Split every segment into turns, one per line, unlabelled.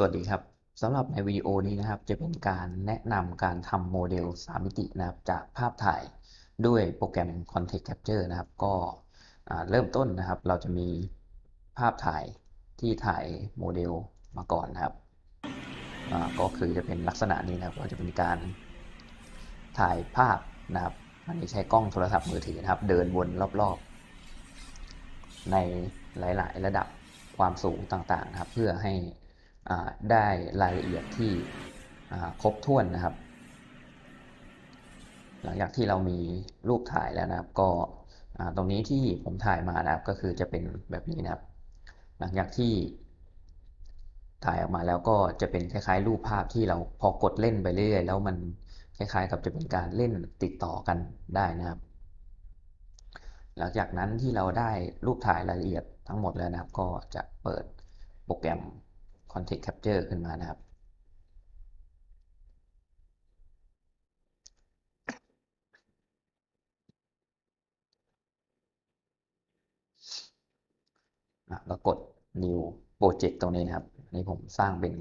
สวัสดีครับสำหรับในวิดีโอนี้นะครับ จะเป็นการแนะนำการทำโมเดล 3 มิตินะครับ จากภาพถ่ายด้วยโปรแกรม Context Capture นะครับ ก็เริ่มต้นนะครับ เราจะมีภาพถ่ายที่ถ่ายโมเดลมาก่อนนะครับก็คือจะเป็นลักษณะนี้นะครับเราจะเป็นการถ่ายภาพนะครับ อันนี้ใช้กล้องโทรศัพท์มือถือนะครับ เดินวนรอบๆ ในหลาย ๆ ระดับความสูงต่างๆนะครับ เพื่อให้ ได้รายละเอียดที่ครบถ้วนนะครับ หลังจากที่เรามีรูปถ่ายแล้วนะครับ ก็ตรงนี้ที่ผมถ่ายมานะครับก็คือจะเป็นแบบนี้นะครับ หลังจากที่ถ่ายออกมาแล้วก็จะเป็นคล้ายๆ รูปภาพที่เราพอกดเล่นไปเรื่อยๆแล้วมันคล้ายๆ กับจะเป็นการเล่นติดต่อกันได้นะครับ หลังจากนั้นที่เราได้รูปถ่ายรายละเอียดทั้งหมดแล้วนะครับ ก็จะเปิดโปรแกรม Context Capture ขึ้นมานะครับ แล้วกด New Project ตรงนี้นะครับ อันนี้ผมสร้างเป็น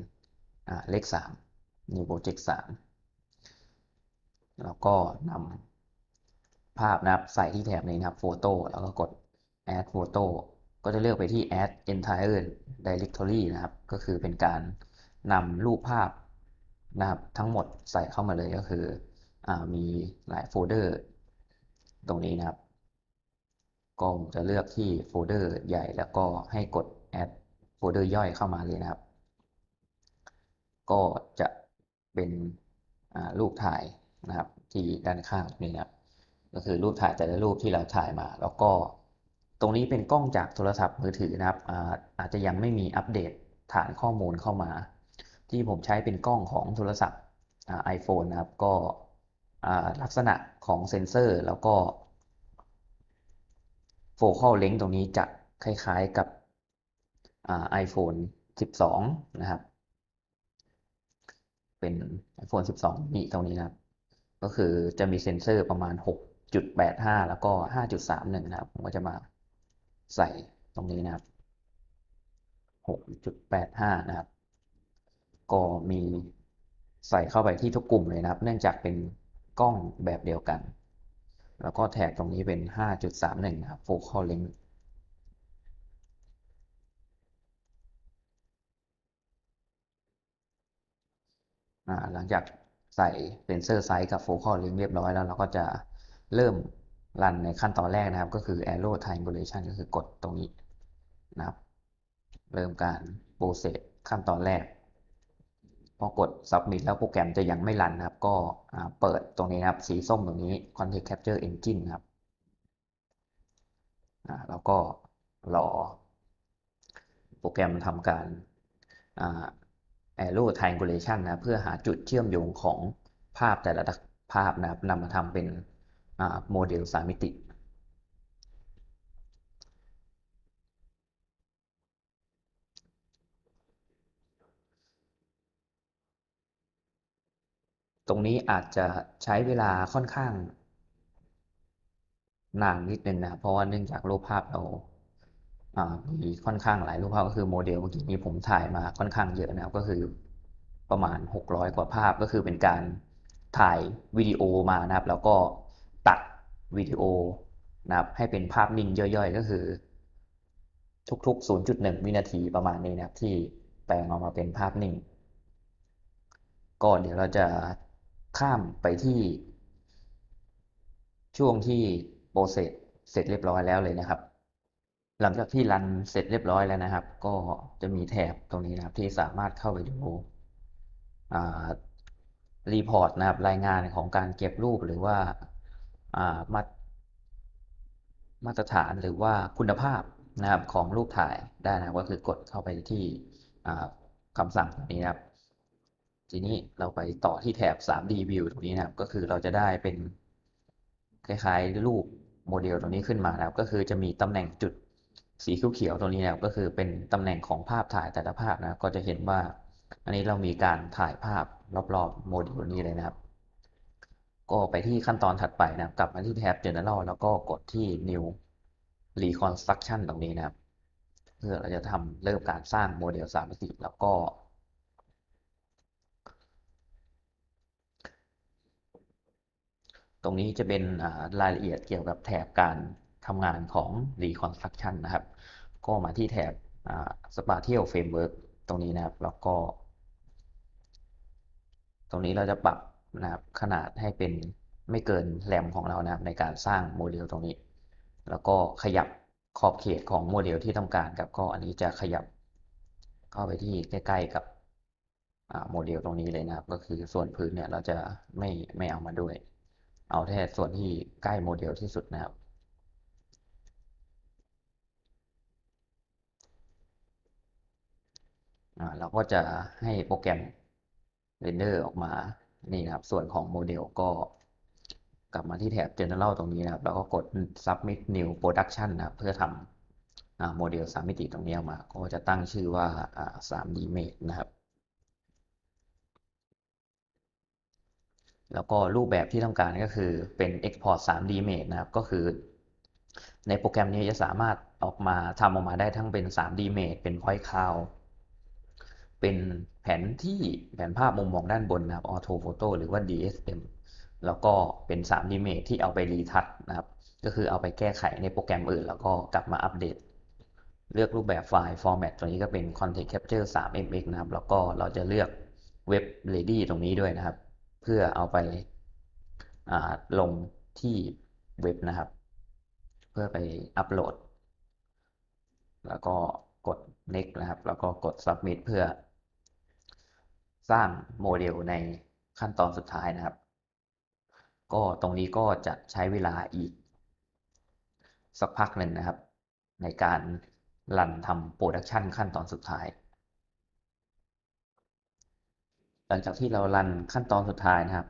เลข 3 New Project 3 แล้วก็นำภาพนะครับ ใส่ที่แถบนี้นะครับ Photo แล้วก็กด Add Photo ก็จะเลือกไปที่ add entire directory นะครับ ก็คือเป็นการนำรูปภาพนะครับทั้งหมดใส่เข้ามาเลยก็คืออมีหลายโฟลเดอร์ตรงนี้นะครับ ก็จะเลือกที่โฟลเดอร์ใหญ่แล้วก็ให้กด add โฟลเดอร์ย่อยเข้ามาเลยนะครับ ก็จะเป็นรูปถ่ายนะครับที่ด้านข้างนี้นะครับ ก็คือรูปถ่ายแต่ละรูปที่เราถ่ายมา แล้วก็ ตรงนี้เป็นกล้องจากโทรศัพท์มือถือนะครับอาอาจจะยังไม่มีอัปเดตฐานข้อมูลเข้ามา ที่ผมใช้เป็นกล้องของโทรศัพท์ไอโฟนนะครับ ก็ลักษณะของเซ็นเซอร์แล้วก็โฟกัสเลนส์ตรงนี้จะคล้ายๆกับไอโฟน12 นะครับ เป็น iPhone 12นี่ตรงนี้นะครับ ก็คือจะมีเซ็นเซอร์ประมาณ 6.85 แล้วก็ 5.31 นะครับ ผมก็จะมา ใส่ตรงนี้นะครับ 6.85 นะครับ ก็มีใส่เข้าไปที่ทุกกลุ่มเลยนะครับ เนื่องจากเป็นกล้องแบบเดียวกัน แล้วก็แท็กตรงนี้เป็น 5.31 นะครับ focal length หลังจากใส่เซนเซอร์ไซส์กับ focal length เรียบร้อยแล้วเราก็จะเริ่ม รันในขั้นตอนแรกนะครับ ก็คือ arrow triangulation ก็คือกดตรงนี้นะครับ เริ่มการโปรเซสขั้นตอนแรก พอกด submit แล้วโปรแกรมจะยังไม่รันนะครับ ก็เปิดตรงนี้นะครับ สีส้มตรงนี้ context capture engine ครับแล้วก็รอโปรแกรมทำการ arrow triangulation นะเพื่อหาจุดเชื่อมโยงของภาพแต่ละภาพนะครับนำมาทำเป็น โมเดลสามมิติ ตรงนี้อาจจะใช้เวลาค่อนข้างนานนิดนึงนะเพราะว่าเนื่องจากรูปภาพเรามีค่อนข้างหลายรูปภาพก็คือโมเดลเมื่อกี้นี้ผมถ่ายมาค่อนข้างเยอะนะครับก็คือประมาณ 600 กว่าภาพก็คือเป็นการถ่ายวิดีโอมานะครับ แล้วก็ ตัดวิดีโอนะครับให้เป็นภาพนิ่งย่อยๆ ก็คือ ทุกๆ 0.1 วินาทีประมาณนี้นะครับ ที่แปลงออกมาเป็นภาพนิ่ง ก็เดี๋ยวเราจะข้ามไปที่ช่วงที่โปรเซสเสร็จเรียบร้อยแล้วเลยนะครับ หลังจากที่รันเสร็จเรียบร้อยแล้วนะครับ ก็จะมีแถบตรงนี้นะครับที่สามารถเข้าไปดูรีพอร์ตนะครับรายงานของการเก็บรูปหรือว่า มามาตรฐานหรือว่าคุณภาพนะครับของรูปถ่ายได้นะก็คือกดเข้าไปที่คำสั่งนี้นะครับ ทีนี้เราไปต่อที่แถบ 3D View ตรงนี้นะครับ ก็คือเราจะได้เป็นคล้ายๆรูปโมเดลตรงนี้ขึ้นมานะครับ ก็คือจะมีตำแหน่งจุดสีเขียวๆตรงนี้นะครับ ก็คือเป็นตำแหน่งของภาพถ่ายแต่ละภาพนะก็จะเห็นว่า อันนี้เรามีการถ่ายภาพรอบๆโมเดลนี้เลยนะครับ ก็ไปที่ขั้นตอนถัดไปนะครับ กลับมาที่แท็บ General แล้วก็กดที่ New Reconstruction ตรงนี้นะครับ เพื่อเราจะทำเริ่มการสร้างโมเดลสามมิติแล้วก็ตรงนี้จะเป็นรายละเอียดเกี่ยวกับแท็บการทำงานของ Reconstruction นะครับ ก็มาที่แท็บ Spatial Framework ตรงนี้นะครับ แล้วก็ ตรงนี้เราจะปรับ นะครับขนาดให้เป็นไม่เกินแรมของเรานะครับในการสร้างโมเดลตรงนี้ แล้วก็ขยับขอบเขตของโมเดลที่ต้องการครับก็อันนี้จะขยับเข้าไปที่ใกล้ๆกับโมเดลตรงนี้เลยนะครับ ก็คือส่วนพื้นเนี่ยเราจะไม่ไม่เอามาด้วย เอาแค่ส่วนที่ใกล้โมเดลที่สุดนะครับเราก็จะให้โปรแกรมเรนเดอร์ออกมา นี่นะครับ ส่วนของโมเดลก็กลับมาที่แถบ General ตรงนี้นะครับ แล้วก็กด Submit New Production นะครับเพื่อทำโมเดลสามมิติตรงนี้ออกมา ก็จะตั้งชื่อว่า 3D Maze นะครับ แล้วก็รูปแบบที่ต้องการก็คือเป็น Export 3D Maze นะครับ ก็คือ ในโปรแกรมนี้จะสามารถออกมาทำออกมาได้ทั้งเป็น 3D Maze เป็น Point Cloud เป็นแผนที่แผนภาพมุมมองด้านบนนะครับ Auto Photo หรือว่า DSM แล้วก็เป็น 3D Maze ที่เอาไปรีทัชนะครับ ก็คือเอาไปแก้ไขในโปรแกรมอื่น แล้วก็กลับมาอัปเดต เลือกรูปแบบไฟล์ format ตัวนี้ก็เป็น Context Capture 3mx นะครับ แล้วก็เราจะเลือก Web Ready ตรงนี้ด้วยนะครับ เพื่อเอาไปลงที่เว็บนะครับ เพื่อไปอัปโหลด แล้วก็กด next นะครับ แล้วก็กด submit เพื่อ สร้างโมเดลในขั้นตอนสุดท้ายนะครับ ก็ตรงนี้ก็จะใช้เวลาอีก สักพักหนึ่งนะครับ ในการรันทำโปรดักชันขั้นตอนสุดท้าย หลังจากที่เรารันขั้นตอนสุดท้ายนะครับ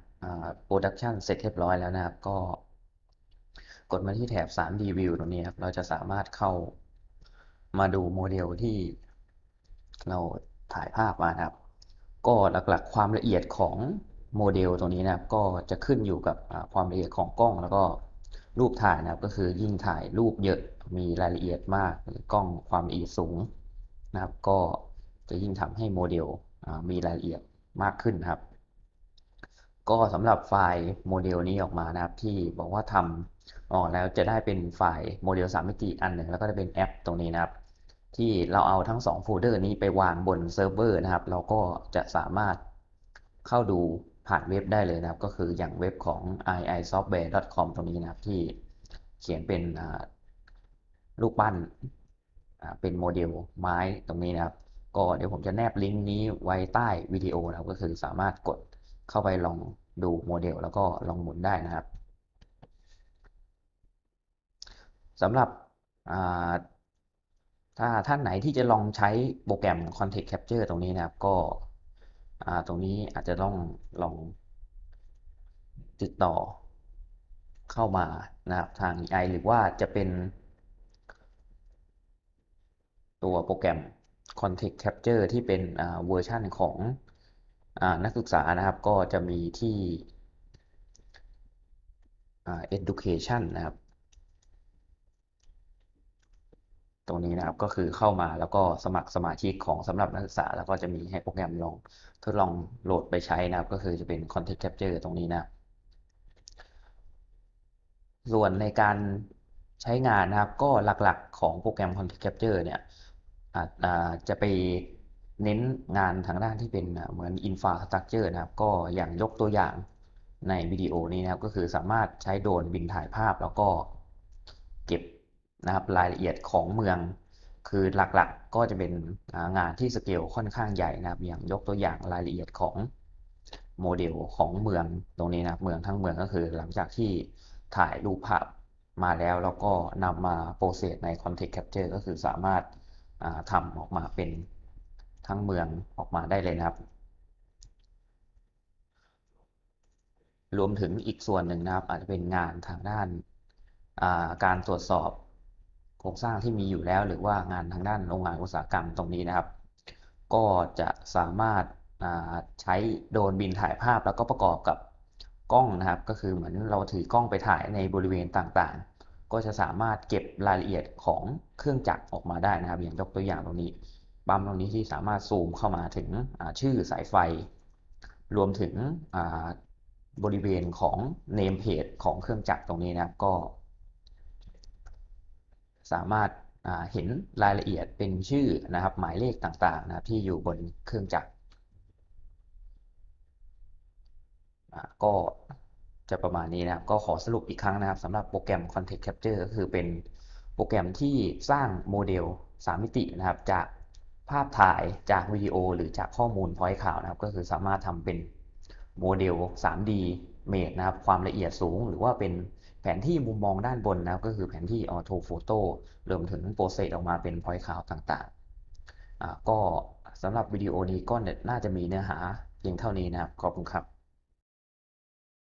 โปรดักชันเสร็จเรียบร้อยแล้วนะครับ ก็กดมาที่แถบ 3D View ตรงนี้ครับ เราจะสามารถเข้ามาดูโมเดลที่เราถ่ายภาพมานะครับ ก็หลักๆ ความละเอียดของโมเดลตรงนี้นะครับก็จะขึ้นอยู่กับความละเอียดของกล้องแล้วก็รูปถ่ายนะครับ ก็คือยิ่งถ่ายรูปเยอะมีรายละเอียดมากกล้องความละเอียดสูงนะครับ ก็จะยิ่งทำให้โมเดลมีรายละเอียดมากขึ้นครับ ก็สำหรับไฟล์โมเดลนี้ออกมานะครับ ที่บอกว่าทำออกแล้วจะได้เป็นไฟล์โมเดล3มิติอันหนึ่งแล้วก็จะเป็นแอปตรงนี้นะครับ ที่เราเอาทั้ง 2 โฟลเดอร์นี้ไปวางบนเซิร์ฟเวอร์นะครับ เราก็จะสามารถเข้าดูผ่านเว็บได้เลยนะครับ ก็คืออย่างเว็บของ iisoftware.com ตรงนี้นะครับ ที่เขียนเป็นลูกปั้นเป็นโมเดลไม้ตรงนี้นะครับ ก็เดี๋ยวผมจะแนบลิงก์นี้ไว้ใต้วิดีโอนะครับ ก็คือสามารถกดเข้าไปลองดูโมเดลแล้วก็ลองหมุนได้นะครับสำหรับ ถ้าท่านไหนที่จะลองใช้โปรแกรม Context Capture ตรงนี้นะครับ ก็ตรงนี้อาจจะต้องลองติดต่อเข้ามานะครับทาง AI หรือว่าจะเป็น ตัวโปรแกรม Context Capture ที่เป็นเวอร์ชันของนักศึกษานะครับก็จะมีที่ Education นะครับ ตรงนี้นะครับก็คือเข้ามาแล้วก็สมัครสมาชิกของสำหรับนักศึกษา แล้วก็จะมีให้โปรแกรมลองทดลองโหลดไปใช้นะครับ ก็คือจะเป็น Context Capture ตรงนี้นะส่วนในการใช้งานนะครับ ก็หลักๆของโปรแกรม Context Capture เนี่ยจะไปเน้นงานทางด้านที่เป็นเหมือน Infrastructure นะครับ ก็อย่างยกตัวอย่างในวิดีโอนี้นะครับ ก็คือสามารถใช้โดรนบินถ่ายภาพแล้วก็เก็บ นะครับรายละเอียดของเมือง คือหลักๆก็จะเป็นงานที่สเกลค่อนข้างใหญ่นะครับ อย่างยกตัวอย่างรายละเอียดของโมเดลของเมืองตรงนี้นะเมืองทั้งเมืองก็คือหลังจากที่ถ่ายรูปภาพมาแล้วแล้วก็นำมาโปรเซสใน Context Capture ก็คือสามารถทำออกมาเป็นทั้งเมืองออกมาได้เลยนะครับ รวมถึงอีกส่วนหนึ่งนะครับ อาจจะเป็นงานทางด้านการตรวจสอบ รงสร้างที่มีอยู่แล้ว หรือว่างานทางด้านโรงงานอุตสาหกรรมตรงนี้นะครับ ก็จะสามารถใช้โดรนบินถ่ายภาพแล้วก็ประกอบกับกล้องนะครับ ก็คือเหมือนเราถือกล้องไปถ่ายในบริเวณต่างๆ ก็จะสามารถเก็บรายละเอียดของเครื่องจักรออกมาได้นะครับ อย่างยกตัวอย่างตรงนี้ปั๊มตรงนี้ที่สามารถซูมเข้ามาถึงชื่อสายไฟ รวมถึงบริเวณของ name page ของเครื่องจักรตรงนี้นะครับ ก็ สามารถเห็นรายละเอียดเป็นชื่อนะครับ หมายเลขต่างๆนะครับที่อยู่บนเครื่องจักรก็จะประมาณนี้นะครับ ก็ขอสรุปอีกครั้งนะครับสำหรับโปรแกรม Context Capture ก็คือเป็นโปรแกรมที่สร้างโมเดล 3 มิตินะครับ จากภาพถ่ายจากวิดีโอ หรือจากข้อมูลพอยต์ข่าวนะครับ ก็คือสามารถทำเป็นโมเดล 3D Made นะครับ ความละเอียดสูง หรือว่าเป็น ผนที่มุมมองด้านบนนะครับก็คือแผนที่ออโตโฟโต้รวมถึงโปรเซสออกมาเป็นพอยต์ขาวต่างๆ ก็สำหรับวิดีโอนี้ก็น่าจะมีเนื้อหาเพียงเท่านี้นะครับ ขอบคุณครับ